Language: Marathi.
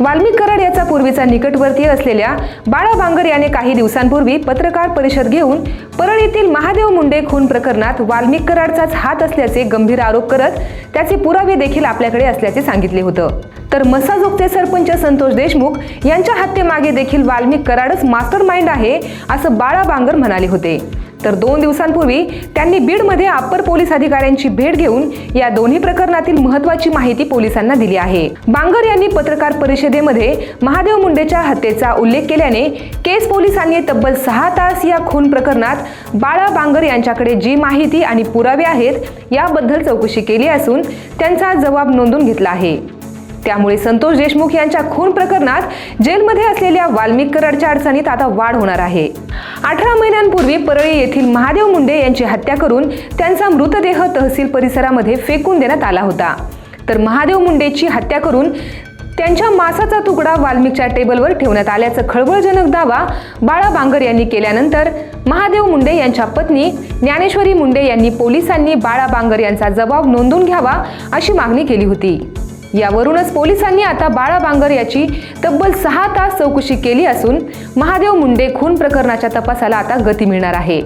वाल्मिक कराड याचा पूर्वीचा निकटवर्तीय असलेल्या बाळा बांगर याने काही दिवसांपूर्वी पत्रकार परिषद घेऊन परळ येथील महादेव मुंडे खून प्रकरणात वाल्मिक कराडचाच हात असल्याचे गंभीर आरोप करत त्याचे पुरावे देखील आपल्याकडे असल्याचे सांगितले होतं. तर मसाजोगचे सरपंच संतोष देशमुख यांच्या हत्येमागे देखील वाल्मिक कराडच मास्टर माइंड आहे असं बाळा बांगर म्हणाले होते. तर दोन दिवसांपूर्वी त्यांनी बीडमध्ये अप्पर पोलीस अधिकाऱ्यांची भेट घेऊन या दोन्ही प्रकरणातील महत्वाची माहिती पोलिसांना दिली आहे. बांगर यांनी पत्रकार परिषदेमध्ये महादेव मुंडेच्या हत्येचा उल्लेख केल्याने केस पोलिसांनी तब्बल सहा तास या खून प्रकरणात बाळा बांगर यांच्याकडे जी माहिती आणि पुरावे आहेत याबद्दल चौकशी केली असून त्यांचा जबाब नोंदून घेतला आहे. त्यामुळे संतोष देशमुख यांच्या खून प्रकरणात जेलमध्ये असलेल्या वाल्मिक कराडच्या अडचणीत आता वाढ होणार आहे. अठरा महिन्यांपूर्वी परळी येथील महादेव मुंडे यांची हत्या करून त्यांचा मृतदेह तहसील परिसरामध्ये फेकून देण्यात आला होता. तर महादेव मुंडेची हत्या करून त्यांच्या मासाचा तुकडा वाल्मिकच्या टेबलवर ठेवण्यात आल्याचं खळबळजनक दावा बाळा बांगर यांनी केल्यानंतर महादेव मुंडे यांच्या पत्नी ज्ञानेश्वरी मुंडे यांनी पोलिसांनी बाळा बांगर यांचा जबाब नोंदून घ्यावा अशी मागणी केली होती. यावरूनच पोलिसांनी आता बाळा बांगर याची तब्बल सहा तास चौकशी केली असून महादेव मुंडे खून प्रकरणाच्या तपासाला आता गती मिळणार आहे.